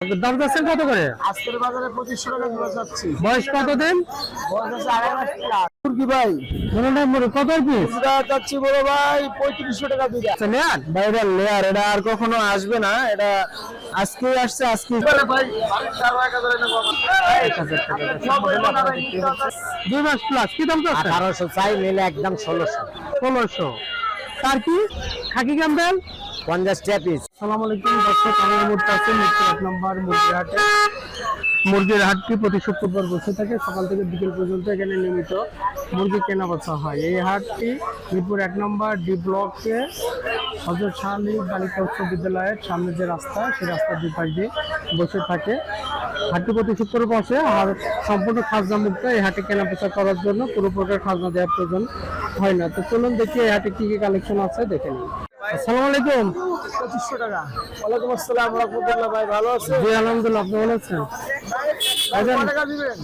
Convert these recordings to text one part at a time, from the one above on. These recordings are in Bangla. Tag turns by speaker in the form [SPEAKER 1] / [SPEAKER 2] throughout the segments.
[SPEAKER 1] দাম যাচ্ছেন কত করে?
[SPEAKER 2] আজকের বাজারে পঁচিশশো টাকা চাচ্ছি
[SPEAKER 1] বয়স কত দিন
[SPEAKER 2] মুরগি ভাই
[SPEAKER 1] মুরগি কত পিস?
[SPEAKER 2] বড় ভাই পঁয়ত্রিশশো টাকা লেয়ার এটা আর কখনো আসবে না এটা আজকে আসছে আজকে
[SPEAKER 1] দুই মাস প্লাস কি দাম যাচ্ছে
[SPEAKER 2] আঠারোশো চাই নিলে একদম ষোলোশো।
[SPEAKER 1] ষোলোশো। তার কি? খাকি ক্যাম্পেল
[SPEAKER 2] পঞ্চাশ টাকা পিস
[SPEAKER 1] সালাম আলাইকুম দর্শক আমি এই মুহূর্তে আছি নম্বর মুরগির হাটটি প্রতি শুক্রবার বসে থাকে? সকাল থেকে বিকেল পর্যন্ত এখানে নিয়মিত মুরগি কেনা বেচা হয়। এই হাটটি মিরপুর এক নম্বর ডি ব্লকে হজরত শাহ আলী বালিকা উচ্চ বিদ্যালয়ের সামনে যে রাস্তা সেই রাস্তার দুই পাশ দিয়ে বসে থাকে। হাটটি প্রতি শুক্রবার বসে আর সম্পূর্ণ খাজনা মুক্ত এই হাটে কেনা বেচা করার জন্য পুরো প্রকার খাজনা দেওয়ার প্রয়োজন হয় না। তো চলুন দেখি এই হাটে কি কি কালেকশন আছে দেখে নিন আসসালামু আলাইকুম।
[SPEAKER 2] পঁচিশশো টাকা। ওয়ালাইকুম আসসালাম রহমতুল্লাহ ভাই ভালো আছে
[SPEAKER 1] জি আলহামদুলিল্লাহ আপনি ভালো আছেন ভাইজান,
[SPEAKER 2] টাকা দিবেন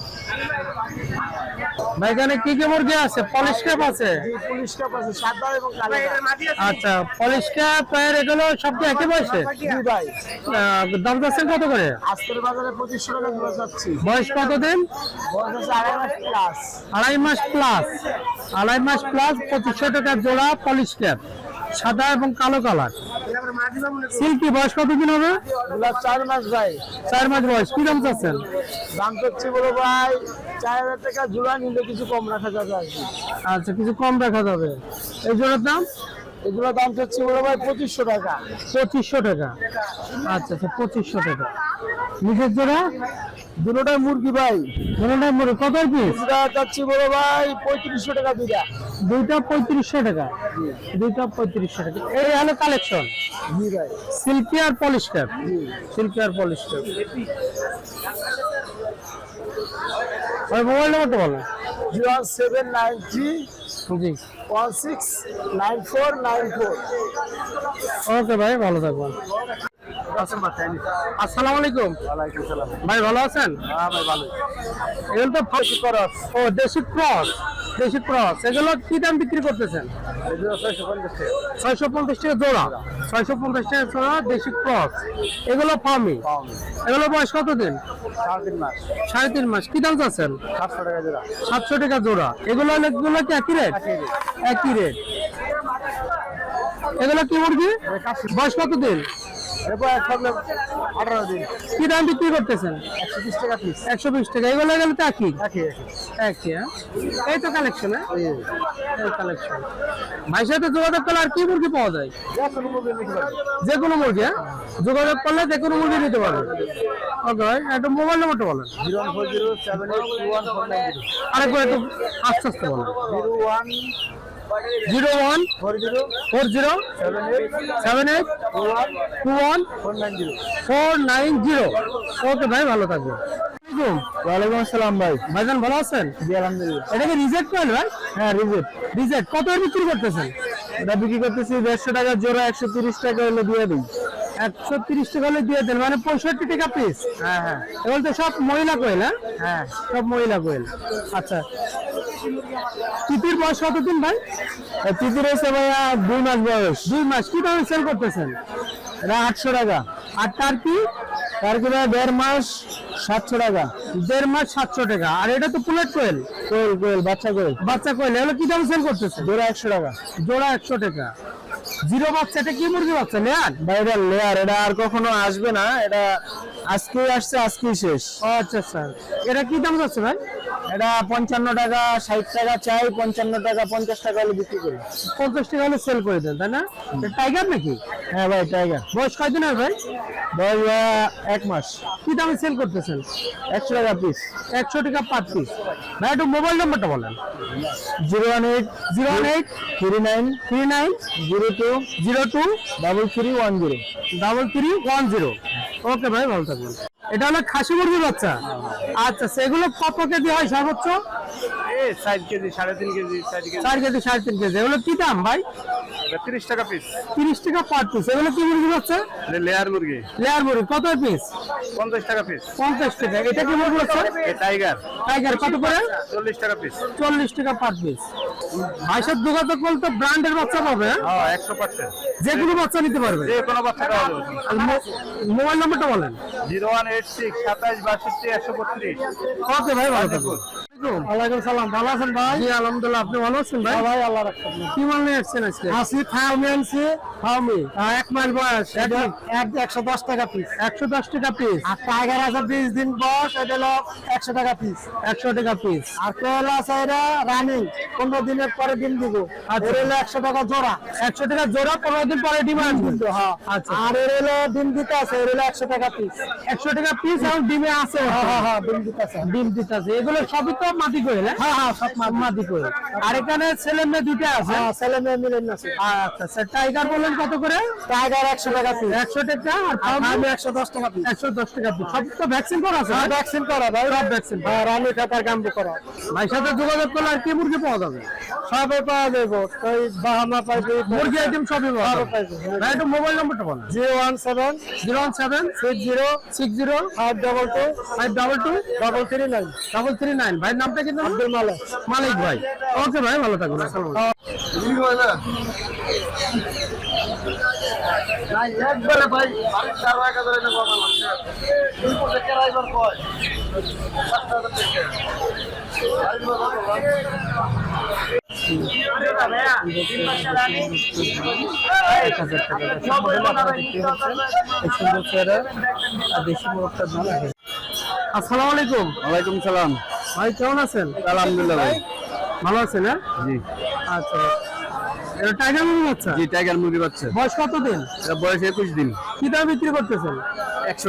[SPEAKER 1] ভাই এখানে কি কি মুরগি আছে? পলিশ ক্যাপ আছে?
[SPEAKER 2] পুলিশ কাপ আছে সাদা এবং কালো
[SPEAKER 1] আচ্ছা পলিশ ক্যাপ এর এগুলো সব কি একই বয়সে?
[SPEAKER 2] জি ভাই।
[SPEAKER 1] দাম যাচ্ছেন কত করে?
[SPEAKER 2] আজকের বাজারে পঁচিশশো টাকা জোড়া চাচ্ছি
[SPEAKER 1] বয়স কত দিন
[SPEAKER 2] বয়স আছে আড়াই মাস প্লাস
[SPEAKER 1] আড়াই মাস প্লাস আড়াই মাস প্লাস পঁচিশশো টাকা জোড়া পলিশ ক্যাপ সাদা এবং কালো কালার সিল্কি বয়স কতদিন হবে?
[SPEAKER 2] চার মাস ভাই
[SPEAKER 1] চার মাস বয়স। কি দাম চাচ্ছেন?
[SPEAKER 2] দাম চাচ্ছি বলো ভাই চার হাজার টাকা জোড়া নিলে কিছু কম রাখা যাবে আর কি।
[SPEAKER 1] আচ্ছা কিছু কম রাখা যাবে। এই জোড়ার দাম?
[SPEAKER 2] এগুলো দাম চাচ্ছি বলো ভাই পঁচিশশো টাকা।
[SPEAKER 1] পঁচিশশো টাকা। আচ্ছা আচ্ছা পঁচিশশো টাকা। নিচের জোড়া?
[SPEAKER 2] দুটোটাই মুরগি ভাই।
[SPEAKER 1] দুটোটাই মুরগি। কত পিস
[SPEAKER 2] দুটা চাচ্ছি বলো ভাই পঁয়ত্রিশশো টাকা দুইটা।
[SPEAKER 1] দুইটা পঁয়ত্রিশশো টাকা। দুইটা পঁয়ত্রিশশো টাকা। এই হলো কালেকশন
[SPEAKER 2] জি ভাই।
[SPEAKER 1] সিল্কি আর পলিশ ক্যাপ সিল্কি আর পলিশ ক্যাপ ওই মোবাইল নাম্বারটা বলো।
[SPEAKER 2] জিরো সেভেন নাইন থ্রি
[SPEAKER 1] জি।
[SPEAKER 2] One six nine four nine four.
[SPEAKER 1] Okay ভাই ভালো থাকবেন। আসসালামু আলাইকুম। ভাই ভালো আছেন?
[SPEAKER 2] হ্যাঁ ভাই ভালো
[SPEAKER 1] এগুলো তো ক্রস। ও দেশি ক্রস। দেশি ক্রস। এগুলো কি দাম বিক্রি করতেছেন?
[SPEAKER 2] ছয়শো পঞ্চাশ টাকা।
[SPEAKER 1] জোড়া। ছয়শো পঞ্চাশ টাকা জোড়া দেশি ক্রস। এগুলো ফার্মি এগুলো বয়স কত দিন
[SPEAKER 2] সাড়ে তিন মাস।
[SPEAKER 1] কি দাম চাচ্ছেন?
[SPEAKER 2] সাতশো টাকা জোড়া।
[SPEAKER 1] এগুলো এগুলো কি একই রেট?
[SPEAKER 2] একই
[SPEAKER 1] রেট। এগুলো কি মুরগি? বয়স কত
[SPEAKER 2] আঠারো দিন।
[SPEAKER 1] কি দাম বিক্রি করতেছেন?
[SPEAKER 2] একশো বিশ টাকা পিস
[SPEAKER 1] একশো বিশ টাকা। এগুলো গেলে তো একই?
[SPEAKER 2] একই একই।
[SPEAKER 1] একই হ্যাঁ? এই তো কালেকশন হ্যাঁ? এই কালেকশন ভাইয়ের সাথে যোগাযোগ করলে আর কি মুরগি পাওয়া যায়?
[SPEAKER 2] যা কোনো মুরগি
[SPEAKER 1] হ্যাঁ? যোগাযোগ করলে যে কোনো মুরগি নিতে পারবে। ওকে ভাই একটা মোবাইল নাম্বারটা বলেন।
[SPEAKER 2] Zero one four zero seven
[SPEAKER 1] আরেকবার একটু আস্তে আস্তে বলেন।
[SPEAKER 2] Zero one
[SPEAKER 1] zero one
[SPEAKER 2] four zero seven eight two one four nine zero.
[SPEAKER 1] Okay ভাই ভালো থাকবে।
[SPEAKER 2] ওয়ালাইকুম আসসালাম ভাই।
[SPEAKER 1] ভাইজান ভালো আছেন?
[SPEAKER 2] জি আলহামদুলিল্লাহ।
[SPEAKER 1] রিজেক্ট করেন ভাই?
[SPEAKER 2] হ্যাঁ রিজেক্ট।
[SPEAKER 1] রিজেক্ট। কত বিক্রি করতেছেন?
[SPEAKER 2] এটা বিক্রি করতেছি দেড়শো টাকা জোড়া একশো তিরিশ টাকা হলো দিয়ে দিই।
[SPEAKER 1] একশো তিরিশ টাকা হলে দিয়ে দেন মানে পঁয়ষট্টি টাকা পিস
[SPEAKER 2] হ্যাঁ হ্যাঁ।
[SPEAKER 1] এগুলো তো সব মহিলা কোয়েল হ্যাঁ?
[SPEAKER 2] হ্যাঁ।
[SPEAKER 1] সব মহিলা কোয়েল আচ্ছা। তিতির বয়স কতদিন ভাই?
[SPEAKER 2] তিতির হয়েছে ভাইয়া দুই মাস বয়স।
[SPEAKER 1] দুই মাস। কি দামে সেল করতেছেন?
[SPEAKER 2] এটা আটশো টাকা।
[SPEAKER 1] আর তার কি?
[SPEAKER 2] তার কি ভাই দেড় মাস সাতশো টাকা।
[SPEAKER 1] দেড় মাস সাতশো টাকা। আর এটা তো পুলেট কোয়েল?
[SPEAKER 2] কোয়েল কোয়েল বাচ্চা কোয়েল।
[SPEAKER 1] বাচ্চা কোয়েল। এগুলো কি দামে সেল করতেছে
[SPEAKER 2] জোড়া একশো টাকা।
[SPEAKER 1] জোড়া একশো টাকা। জিরো বাচ্চা এটা কি মুরগি বাচ্চা? নেয়ার
[SPEAKER 2] ভাই এটা লেয়ার এটা আর কখনো আসবে না এটা আজকে আসছে আজকেই শেষ।
[SPEAKER 1] আচ্ছা স্যার এটা কি দাম যাচ্ছে ভাই?
[SPEAKER 2] এটা পঞ্চান্ন টাকা ষাট টাকা চাই পঞ্চান্ন টাকা পঞ্চাশ টাকা হলে বিক্রি করি।
[SPEAKER 1] পঞ্চাশ টাকা হলে সেল করে দেন তাই না? টাইগার নাকি?
[SPEAKER 2] হ্যাঁ ভাই টাইগার
[SPEAKER 1] বয়স কয়দিন হবে ভাই?
[SPEAKER 2] ভাইয়া এক মাস।
[SPEAKER 1] কি দামে সেল করতেছেন?
[SPEAKER 2] একশো টাকা পিস
[SPEAKER 1] একশো টাকা পার পিস ভাই একটু মোবাইল নাম্বারটা বলেন।
[SPEAKER 2] Zero one eight
[SPEAKER 1] zero one eight
[SPEAKER 2] three nine
[SPEAKER 1] three nine
[SPEAKER 2] zero two
[SPEAKER 1] zero two
[SPEAKER 2] double three one zero.
[SPEAKER 1] Double three one zero okay ভাই ভালো থাকবেন। এটা হলো খাসি মুরগির বাচ্চা। আচ্ছা সেগুলো কত কেজি হয় সর্বোচ্চ
[SPEAKER 2] চার কেজি সাড়ে তিন কেজি চার কেজি।
[SPEAKER 1] চার কেজি সাড়ে তিন কেজি। এগুলো কি দাম ভাই?
[SPEAKER 3] তিরিশ টাকা পিস
[SPEAKER 1] তিরিশ টাকা পার পিস এগুলো কি মুরগি হচ্ছে?
[SPEAKER 3] লেয়ার মুরগি।
[SPEAKER 1] লেয়ার মুরগি। কত পিস
[SPEAKER 3] পঞ্চাশ টাকা পিস
[SPEAKER 1] পঞ্চাশ টাকা। এটা কি মুরগি হচ্ছে?
[SPEAKER 3] টাইগার
[SPEAKER 1] টাইগার কত করে?
[SPEAKER 3] চল্লিশ টাকা পিস
[SPEAKER 1] চল্লিশ টাকা পার পিস ভাইসার যোগাযোগ করলে তো ব্র্যান্ডের বাচ্চা পাবে? হ্যাঁ?
[SPEAKER 3] একশো পার্সেন্ট
[SPEAKER 1] যে কোনো বাচ্চা নিতে পারবে।
[SPEAKER 3] যে কোনো বাচ্চা
[SPEAKER 1] মোবাইল নাম্বারটা বলেন।
[SPEAKER 3] জিরো ওয়ান এইট সিক্স সাতাইশ বাষট্টি একশো বত্রিশ।
[SPEAKER 1] ওকে ভাই ভালো থাকুন ওয়ালাইকুম সালাম। ভালো আছেন ভাই? জি আলহামদুলিল্লাহ আপনি ভালো আছেন ভাই? ভাই আল্লাহ রাখছেন কি মাল নিয়ে আসছেন আজকে? আসি ফার্মি আনছি। ফার্মি এক মাইল বয়স। একশো দশ টাকা পিস একশো দশ টাকা পিস আর টাইগার আছে বিশ দিন বয়স এটা হলো একশো টাকা পিস একশো টাকা পিস আর কোয়েল আছে এটা রানিং পনেরো দিনের পরে ডিম দিব। আচ্ছা। হলো একশো টাকা জোড়া। একশো টাকা জোড়া পনেরো দিন পরে ডিম আসবে। হ্যাঁ। আচ্ছা। আর এর হলো ডিম দিতে আছে এর হলো একশো টাকা পিস একশো টাকা পিস ডিমে আছে। হ্যাঁ হ্যাঁ ডিম দিতে আছে। ডিম দিতে আছে। এগুলো সবই তো মাটি করে হ্যাঁ হ্যাঁ সব মাটি। করে। আর এখানে ছেলে মেয়ে দুটো আছে? হ্যাঁ ছেলে মেয়ে মিলে আছে আচ্ছা স্যার টাইগার বললেন কত করে? টাইগার একশো টাকা পিস একশো টাকা আর একশো দশ টাকা পিস একশো দশ টাকা পিস সব তো ভ্যাকসিন করা আছে ভ্যাকসিন করা ভাই। সব ভ্যাকসিন হ্যাঁ রানী খাতার গাম্বু করা। ভাই সাথে যোগাযোগ করলে আর কি মুরগি পাওয়া যাবে? সবই পাওয়া যাবে ওই বাহামা পাইবে মুরগি আইটেম সবই পাওয়া যাবে। ভাই একটু মোবাইল নম্বরটা বলেন। Zero one seven zero one seven six zero six zero five double two five double two double three nine. Double three nine. ভাইয়ের নামটা কিন্তু আব্দুল মালিক। মালিক ভাই। ওকে ভাই ভালো থাকুন।
[SPEAKER 2] একবারে ভাই চার এক হাজার দুই কেরাইবার কয়
[SPEAKER 1] হাজার মোরগটা আসসালামু আলাইকুম।
[SPEAKER 3] ওয়ালাইকুম সালাম।
[SPEAKER 1] ভাই কেমন আছেন?
[SPEAKER 3] আলহামদুলিল্লাহ ভাই।
[SPEAKER 1] ভালো আছেন হ্যাঁ?
[SPEAKER 3] জি।
[SPEAKER 1] আচ্ছা এটা টাইগার মুরগি বাচ্চা?
[SPEAKER 3] জি টাইগার মুরগি বাচ্চা।
[SPEAKER 1] বয়স কত দিন
[SPEAKER 3] এটা বয়স দিন।
[SPEAKER 1] কি দামে বিক্রি করতেছেন?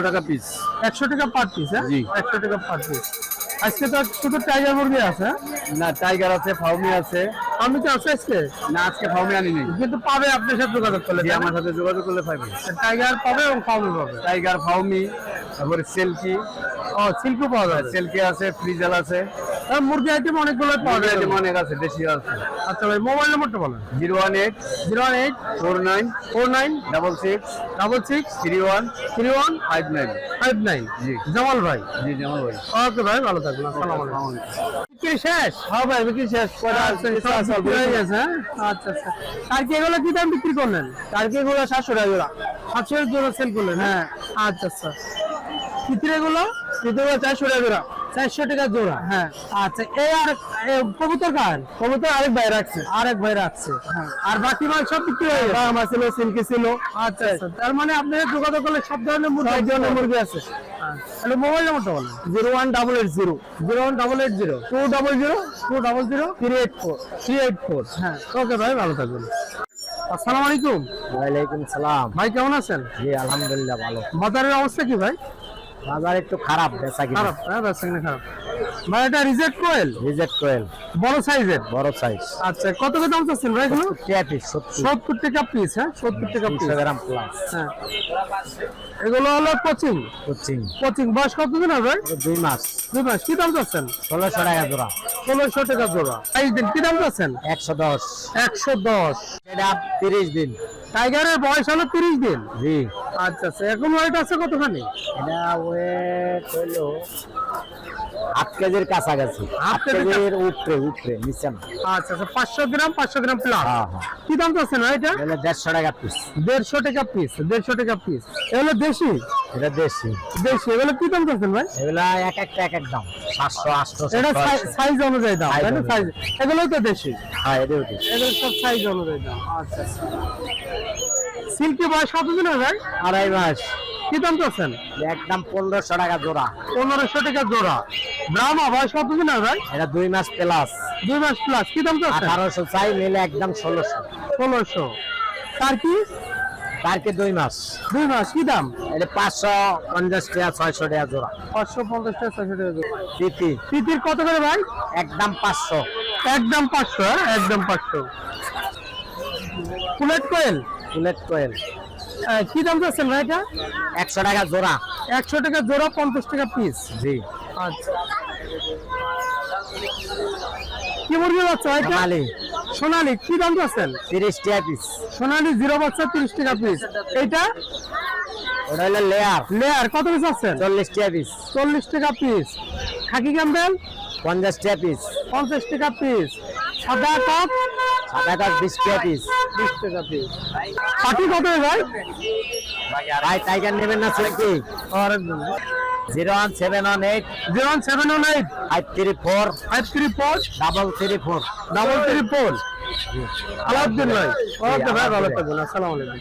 [SPEAKER 3] টাকা পিস
[SPEAKER 1] একশো টাকা পার পিস হ্যাঁ?
[SPEAKER 3] জি।
[SPEAKER 1] একশো টাকা পার পিস আজকে তো শুধু টাইগার মুরগি আছে হ্যাঁ?
[SPEAKER 3] না টাইগার আছে ফাউমি আছে।
[SPEAKER 1] আমি তো আছে আজকে?
[SPEAKER 3] না আজকে ফাউমি আনি নেই
[SPEAKER 1] কিন্তু পাবে আপনার সাথে যোগাযোগ করলে
[SPEAKER 3] আমার সাথে যোগাযোগ করলে পাইবে।
[SPEAKER 1] টাইগার পাবে এবং ফাউমি পাবে।
[SPEAKER 3] টাইগার ফাউমি তারপরে সেলকি
[SPEAKER 1] ও সিল্কও পাওয়া যাবে।
[SPEAKER 3] সেলকি আছে ফ্রিজাল আছে।
[SPEAKER 1] মুরগি আইটেম অনেকগুলো পাওয়া যাবে।
[SPEAKER 3] item অনেক আছে দেশি আছে।
[SPEAKER 1] আচ্ছা ভাই মোবাইল নম্বরটা বলেন।
[SPEAKER 3] Zero one eight
[SPEAKER 1] zero one eight
[SPEAKER 3] four nine
[SPEAKER 1] four nine
[SPEAKER 3] double six
[SPEAKER 1] double six
[SPEAKER 3] three one
[SPEAKER 1] three one
[SPEAKER 3] five nine.
[SPEAKER 1] Five nine.
[SPEAKER 3] জি।
[SPEAKER 1] জামাল ভাই।
[SPEAKER 3] জি জামাল ভাই।
[SPEAKER 1] ওকে ভাই ভালো থাকবেন। আসসালামু আলাইকুম। বিক্রি শেষ? হ্যাঁ ভাই বিক্রি শেষ। কয়টা আছে? সব হয়ে গেছে হ্যাঁ? আচ্ছা আচ্ছা। কালকে এগুলো কি দাম বিক্রি করলেন? কালকে এগুলো সাতশো টাকা সাতশো টাকা সেল করলেন হ্যাঁ? আচ্ছা আচ্ছা। চিত্র এগুলো চিত্রগুলো চারশো টাকা জোড়া। চারশো টাকা জোড়া? হ্যাঁ। আচ্ছা এই আর কবুতর কার? কবুতর আরেক ভাই রাখছে। আরেক ভাই রাখছে। হ্যাঁ। আর বাকি মাল সব বিক্রি হয়ে গেছে? আমার ছিল সিল্কি ছিল। আচ্ছা আচ্ছা। তার মানে আপনার যোগাযোগ করলে সব ধরনের মুরগি সব ধরনের মুরগি আছে। তাহলে মোবাইল নাম্বারটা বলেন। Zero one double eight zero. Zero one double eight zero. Two double zero. Two double zero? Three eight four. Three eight four. হ্যাঁ ওকে ভাই ভালো থাকবেন। আসসালামু আলাইকুম।
[SPEAKER 2] ওয়ালাইকুম সালাম।
[SPEAKER 1] ভাই কেমন আছেন?
[SPEAKER 2] জি আলহামদুলিল্লাহ ভালো।
[SPEAKER 1] বাজারের অবস্থা কি ভাই?
[SPEAKER 2] বাজার একটু খারাপ বেচা কিনা।
[SPEAKER 1] খারাপ হ্যাঁ বেচা কিনা খারাপ। ভাই এটা রিজেক্ট কোয়েল?
[SPEAKER 2] রিজেক্ট কোয়েল।
[SPEAKER 1] বড় সাইজের?
[SPEAKER 2] বড় সাইজ।
[SPEAKER 1] আচ্ছা কত কত দাম চাচ্ছেন ভাই এগুলো?
[SPEAKER 2] টিয়াটি সত্যি
[SPEAKER 1] সত্তর। টাকা পিস হ্যাঁ সত্তর টাকা পিস
[SPEAKER 2] গ্রাম প্লাস
[SPEAKER 1] হ্যাঁ। এগুলো হলো কোচিং।
[SPEAKER 2] কোচিং।
[SPEAKER 1] কোচিং বয়স কতদিন হবে?
[SPEAKER 2] দুই মাস।
[SPEAKER 1] দুই মাস। কি দাম যাচ্ছেন
[SPEAKER 2] ষোলোশো টাকা জোড়া।
[SPEAKER 1] ষোলোশো টাকা জোড়া। বাইশ দিন কি দাম যাচ্ছেন
[SPEAKER 2] একশো দশ।
[SPEAKER 1] একশো দশ।
[SPEAKER 2] এটা তিরিশ দিন।
[SPEAKER 1] টাইগারের বয়স হলো তিরিশ দিন?
[SPEAKER 2] জি।
[SPEAKER 1] আচ্ছা আচ্ছা। এখন ওয়েট আছে কতখানি?
[SPEAKER 2] এটা ওয়েট হইল আট কেজির কাছাকাছি।
[SPEAKER 1] আট কেজির
[SPEAKER 2] উপরে উপরে নিচে না।
[SPEAKER 1] আচ্ছা আচ্ছা পাঁচশো গ্রাম পাঁচশো গ্রাম প্লাস
[SPEAKER 2] হ্যাঁ হ্যাঁ।
[SPEAKER 1] কি দাম এটা?
[SPEAKER 2] এগুলো দেড়শো টাকা পিস
[SPEAKER 1] দেড়শো টাকা পিস দেড়শো টাকা পিস এগুলো দেশি?
[SPEAKER 2] এটা দেশি।
[SPEAKER 1] দেশি এগুলো কি দাম ভাই?
[SPEAKER 2] এগুলা এক একটা এক এক দাম। সাতশো আটশো
[SPEAKER 1] এটা সাইজ অনুযায়ী দাম। সাইজ এগুলোই তো দেশি।
[SPEAKER 2] হ্যাঁ এটাও দেশি।
[SPEAKER 1] এগুলো সব সাইজ অনুযায়ী দাম আচ্ছা আচ্ছা। সিল্কি বয়স কতদিন হবে ভাই?
[SPEAKER 2] আড়াই মাস।
[SPEAKER 1] কি দাম চাচ্ছেন
[SPEAKER 2] একদম পনেরোশো টাকা জোড়া।
[SPEAKER 1] পনেরোশো টাকা জোড়া। ব্রাহ্মা বয়স কতদিন হবে ভাই?
[SPEAKER 2] এটা দুই মাস প্লাস
[SPEAKER 1] দুই মাস প্লাস কি দাম
[SPEAKER 2] আঠারোশো চাই নিলে একদম ষোলোশো।
[SPEAKER 1] ষোলোশো। তার কি?
[SPEAKER 2] তারকে দুই মাস।
[SPEAKER 1] দুই মাস কি দাম?
[SPEAKER 2] এটা পাঁচশো পঞ্চাশ টাকা ছয়শো টাকা জোড়া।
[SPEAKER 1] পাঁচশো পঞ্চাশ টাকা ছয়শো টাকা জোড়া।
[SPEAKER 2] তিতি।
[SPEAKER 1] তিতির কত করে ভাই?
[SPEAKER 2] একদম পাঁচশো।
[SPEAKER 1] একদম পাঁচশো হ্যাঁ? একদম পাঁচশো। ফুলেট কোয়েল
[SPEAKER 2] বুলেট কোয়েল
[SPEAKER 1] কি দাম চাচ্ছেন ভাই এটা?
[SPEAKER 2] একশো টাকা জোড়া।
[SPEAKER 1] একশো টাকা জোড়া পঞ্চাশ টাকা পিস
[SPEAKER 2] জি।
[SPEAKER 1] আচ্ছা। কি মুরগি বাচ্চা এটা?
[SPEAKER 2] সোনালি।
[SPEAKER 1] সোনালি কি দাম যাচ্ছেন
[SPEAKER 4] তিরিশ টাকা পিস
[SPEAKER 1] সোনালি জিরো বাচ্চা তিরিশ টাকা পিস এইটা?
[SPEAKER 4] ওটা হলো লেয়ার।
[SPEAKER 1] লেয়ার কত পিস আছেন
[SPEAKER 4] চল্লিশ টাকা পিস
[SPEAKER 1] চল্লিশ টাকা পিস খাকি ক্যাম্বেল
[SPEAKER 4] পঞ্চাশ টাকা পিস
[SPEAKER 1] টাকা পিস সাদা কাপ
[SPEAKER 4] সাদা কাঠ বিশ টাকা পিস
[SPEAKER 1] বিশ টাকা পিস পাটি কত ভাই?
[SPEAKER 4] ভাই টাইগার নেবেন না নাকি
[SPEAKER 1] আরেকজন।
[SPEAKER 4] Zero one seven one eight
[SPEAKER 1] zero one seven one eight
[SPEAKER 4] five three four
[SPEAKER 1] five three four
[SPEAKER 4] double three four
[SPEAKER 1] double three four ভাই। ওকে ভাই ভালো। থাকবেন। আসসালামু আলাইকুম।